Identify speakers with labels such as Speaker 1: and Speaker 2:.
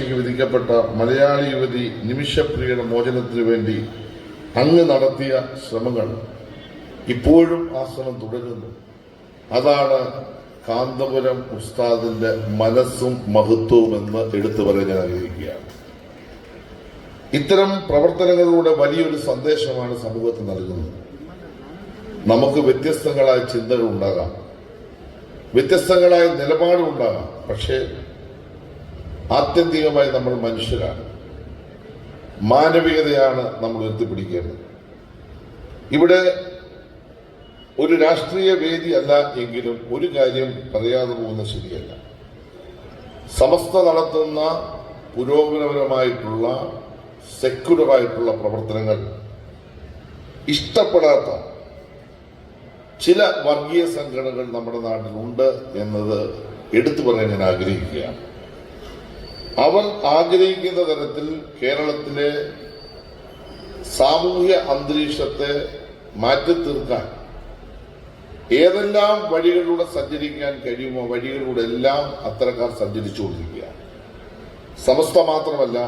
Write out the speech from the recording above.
Speaker 1: വധശിക്ഷയ്ക്ക് വിധിക്കപ്പെട്ട മലയാളി യുവതി നിമിഷപ്രിയയുടെ മോചനത്തിനു വേണ്ടി അങ്ങ് നടത്തിയ ശ്രമങ്ങൾ ഇപ്പോഴും ആ ശ്രമം തുടരുന്നു. അതാണ് കാന്തപുരം ഉസ്താദിന്റെ മനസ്സും മഹത്വവും എന്ന് എടുത്തു പറയാൻ ആഗ്രഹിക്കുകയാണ്. ഇത്തരം പ്രവർത്തനങ്ങളിലൂടെ വലിയൊരു സന്ദേശമാണ് സമൂഹത്തിന് നൽകുന്നത്. നമുക്ക് വ്യത്യസ്തങ്ങളായ ചിന്തകൾ ഉണ്ടാകാം. വ്യത്യസ്തങ്ങളായ നിലപാടുണ്ടാകാം പക്ഷേ ആത്യന്തികമായി നമ്മൾ മനുഷ്യരാണ്. മാനവികതയാണ് നമ്മൾ ഉയർത്തിപ്പിടിക്കേണ്ടത്. ഇവിടെ ഒരു രാഷ്ട്രീയ വേദി അല്ല എങ്കിലും ഒരു കാര്യം പറയാതെ പോകുന്ന ശരിയല്ല. സമസ്ത നടത്തുന്ന പുരോഗമനപരമായിട്ടുള്ള സെക്യുലറായിട്ടുള്ള പ്രവർത്തനങ്ങൾ ഇഷ്ടപ്പെടാത്ത ചില വർഗീയ സംഘടനകൾ നമ്മുടെ നാട്ടിലുണ്ട് എന്നത് എടുത്തു പറയാൻ ഞാൻ ആഗ്രഹിക്കുകയാണ്. അവർ ആഗ്രഹിക്കുന്ന തരത്തിൽ കേരളത്തിലെ സാമൂഹ്യ അന്തരീക്ഷത്തെ മാറ്റി തീർക്കാൻ ഏതെല്ലാം വഴികളിലൂടെ സഞ്ചരിക്കാൻ കഴിയുമോ വഴികളിലൂടെ എല്ലാം അത്തരക്കാർ സഞ്ചരിച്ചുകൊണ്ടിരിക്കുകയാണ്. സമസ്ത മാത്രമല്ല